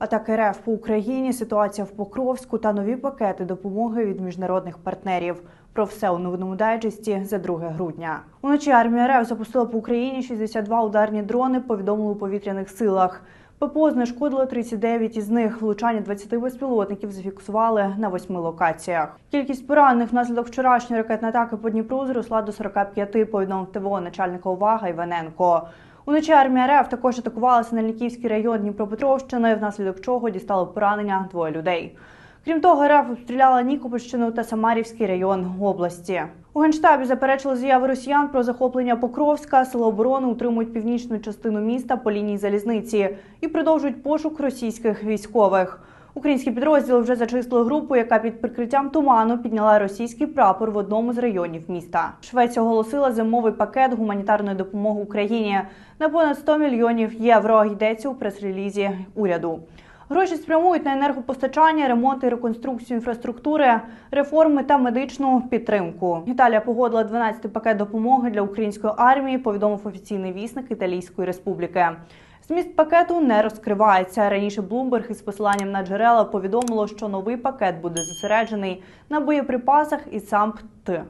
Атаки РФ по Україні, ситуація в Покровську та нові пакети допомоги від міжнародних партнерів. Про все у новинному дайджесті за 2 грудня. Уночі армія РФ запустила по Україні 62 ударні дрони. Повідомили у повітряних силах. ППО знешкодило 39 із них. Влучання 20 безпілотників зафіксували на восьми локаціях. Кількість поранених внаслідок вчорашньої ракетної атаки по Дніпру зросла до 45, повідомив ТВО начальника УВАГа Іваненко. Уночі армія РФ також атакувалася на Ліківський район Дніпропетровщини, внаслідок чого дістало поранення двоє людей. Крім того, РФ обстріляла Нікопольщину та Самарівський район області. У генштабі заперечили заяви росіян про захоплення Покровська. Сили оборони утримують північну частину міста по лінії залізниці і продовжують пошук російських військових. Українські підрозділи вже зачислили групу, яка під прикриттям туману підняла російський прапор в одному з районів міста. Швеція оголосила зимовий пакет гуманітарної допомоги Україні на понад 100 мільйонів євро. Йдеться у прес-релізі уряду. Гроші спрямують на енергопостачання, ремонт і реконструкцію інфраструктури, реформи та медичну підтримку. Італія погодила 12-й пакет допомоги для української армії. Повідомив офіційний вісник Італійської республіки. Зміст пакету не розкривається. Раніше Bloomberg із посиланням на джерела повідомило, що новий пакет буде зосереджений на боєприпасах і сам Т.